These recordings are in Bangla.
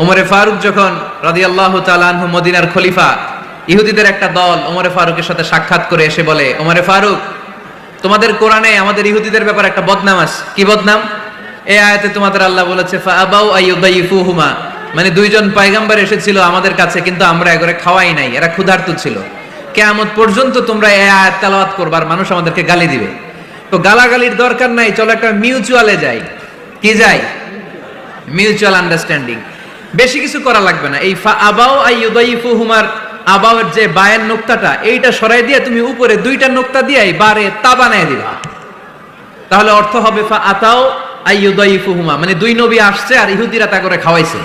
ওমরে ফারুক যখন তাআলা আনহু মদিনার খলিফা, ইহুদিদের একটা দল ওমরে ফারুকের সাথে সাক্ষাৎ করে এসে বলে, ওমরে ফারুক, তোমাদের কোরআনে আমাদের ইহুদিদের ব্যাপারে একটা বদনাম আছে। কি বদনাম? এই আয়াতে তোমাদের আল্লাহ বলেছে মানে দুইজন পয়গম্বর এসেছিল আমাদের কাছে, কিন্তু আমরা এগরে খাওয়াই নাই, এরা ক্ষুধার্ত ছিল। কেয়ামত পর্যন্ত তোমরা এই আয়াত তেলাওয়াত করবার মানুষ আমাদেরকে গালি দিবে। তো গালাগালির দরকার নাই, চলো একটা মিউচুয়ালে যাই। কি যাই? Mutual understanding. বেশি কিছু করা লাগবে না। এই আবাও আইয়ুদাইফু হুমার আবাওয়ের যে বায়ের নোক্তাটা, এইটা সরাই দিয়ে তুমি উপরে দুইটা নোক্তা দিয়ে বারে তা বানায় দিবা। তাহলে অর্থ হবে ফা আতাও আইয়ুদাইফু হুমা মানে দুই নবী আসছে আর ইহুদিরা তা করে খাওয়াইছে।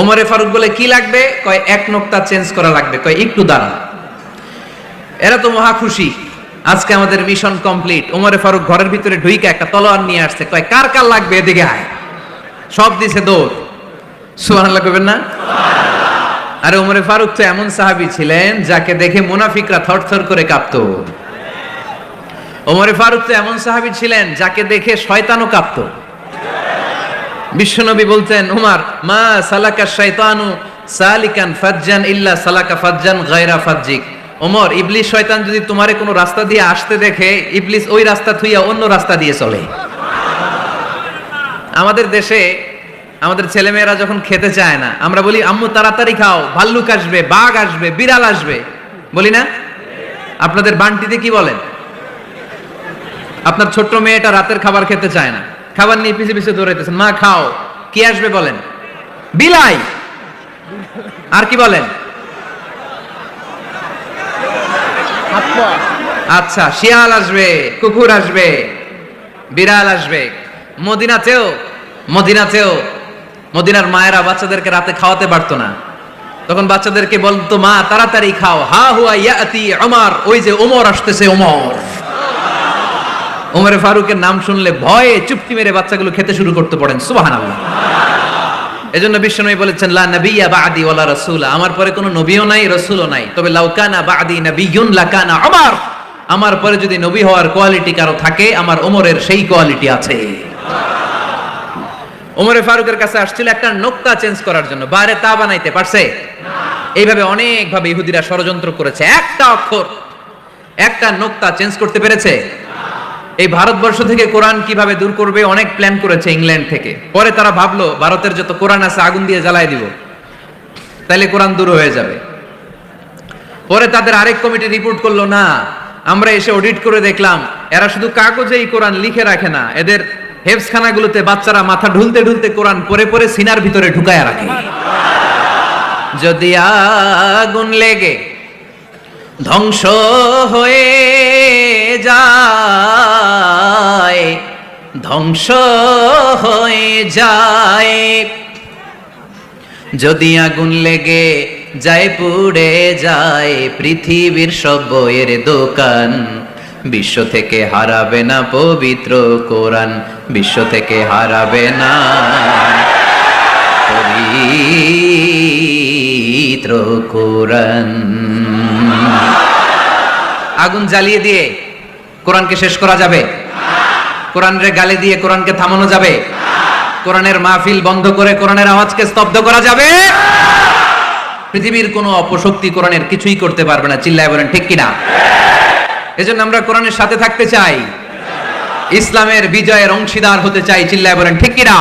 ওমরে ফারুক বলে, কি লাগবে? কয়, এক নোক্তা চেঞ্জ করা লাগবে। কয়, একটু দাঁড়া এরা তো মহা খুশি। আজকে আমাদের মিশন কমপ্লিট। ওমরে ফারুক ঘরের ভিতরে ঢুইকা একটা তলোয়ার নিয়ে আসছে। কয়, কার কার লাগবে এদিকে আয়? সব দিছে দৌড়। সুবহানাল্লাহ কইবেন না? আরে ওমরে ফারুক, তো এমন সাহাবী ছিলেন যাকে দেখে মুনাফিকরা থরথর করে কাঁপতো। ওমরে ফারুক, তো এমন সাহাবী ছিলেন যাকে দেখে শয়তানও কাঁপতো। বিশ্বনবী বলতেন, উমার, মা সালাকা শয়তানু সালিকান ফাজ্জান ইল্লা সালাকা ফাজ্জান গায়রা ফাজ্জিক। ওমর, ইবলিস, শয়তান যদি তোমারে কোনো রাস্তা দিয়ে আসতে দেখে, ইবলিস ওই রাস্তা থুইয়া অন্য রাস্তা দিয়ে চলে। আমাদের দেশে আমাদের ছেলেমেয়েরা যখন খেতে চায় না, আমরা বলি, আম্মু, তাড়াতাড়ি খাও, ভাল্লুক আসবে, বাঘ আসবে, বিড়াল আসবে। বলি না? আপনাদের বান্টিতে কি বলেন? আপনার ছোট্ট মেয়েটা রাতের খাবার খেতে চায় না, খাবার নিয়ে পিছে পিছে দৌড়াইতেছেন, মা, খাও। কি আসবে বলেন? বিলাই! আর কি বলেন? আচ্ছা শিয়াল আসবে, কুকুর আসবে, বিড়াল আসবে। মদিনাতেও মদিনাতেও মদিনার মায়েরা বাচ্চাদেরকে রাতে খাওয়াতে পারতো না। তখন বাচ্চাদেরকে বলতো, মা, তাড়াতাড়ি খাও। হা হুয়া ইয়াতি ওমর ওই যে ওমর আসতেছে ওমর ওমরে ফারুকের নাম শুনলে ভয়ে চুপটি মেরে বাচ্চাগুলো খেতে শুরু করতে পড়েন, সুবহানাল্লাহ। এজন্য বিশ্বনবী বলেছেন, লা নাবিয়্যা বাদি ওয়ালা রাসূলা। আমার পরে কোনো নবীও নাই, রাসূলও নাই। তবে লাউকানা বাদি নাবিয়্যুন লাকানা আমার আমার পরে যদি নবী হওয়ার কোয়ালিটি কারও থাকে, আমার ওমরের সেই কোয়ালিটি আছে। ওমরে ফারুকের কাছে আসছিল একটা নোক্তা চেঞ্জ করার জন্য। বাইরে তা বানাইতে পারছে? এইভাবে অনেকভাবে ইহুদিরা ষড়যন্ত্র করেছে। একটা অক্ষর, একটা নোক্তা চেঞ্জ করতে পেরেছে? এই ভারতবর্ষ থেকে কোরআন কীভাবে দূর করবে? অনেক প্ল্যান করেছে ইংল্যান্ড থেকে। পরে তারা ভাবলো, ভারতের যত কোরআন আছে, আগুন দিয়ে জ্বালায় দিব। তাইলে কোরআন দূর হয়ে যাবে। পরে তাদের আরেক কমিটি রিপোর্ট করল, না, আমরা এসে অডিট করে দেখলাম, এরা শুধু কাগজেই কোরআন লিখে রাখে না। এদের হেফসখানাগুলোতে বাচ্চারা মাথা ঢুলতে ঢুলতে কোরআন পরে পরে সিনার ভিতরে ঢুকায় রাখে। যদি আগুন লেগে ধ্বংস হয়ে যায়, ধ্বংস হয়ে যায়। যদি আগুন লেগে যায়, পুড়ে যায়, পৃথিবীর সব বইয়ের দোকান বিশ্ব থেকে হারাবে না পবিত্র কোরআন। বিশ্ব থেকে হারাবে না পবিত্র কোরআন। আগুন জ্বালিয়ে দিয়ে কোরআনকে শেষ করা যাবে? কোরআনের গালে দিয়ে কোরআনকে থামানো যাবে? কোরআনের মাহফিল বন্ধ করে কোরআনের আওয়াজকে স্তব্ধ করা যাবে? পৃথিবীর কোনো অপশক্তি কোরআনের কিছুই করতে পারবে না। চিল্লায় বলেন, ঠিক কিনা? এজন্য আমরা কোরআনের সাথে থাকতে চাই। ইসলামের বিজয়ের অংশীদার হতে চাই, চিল্লায় বলেন, ঠিক কিনা?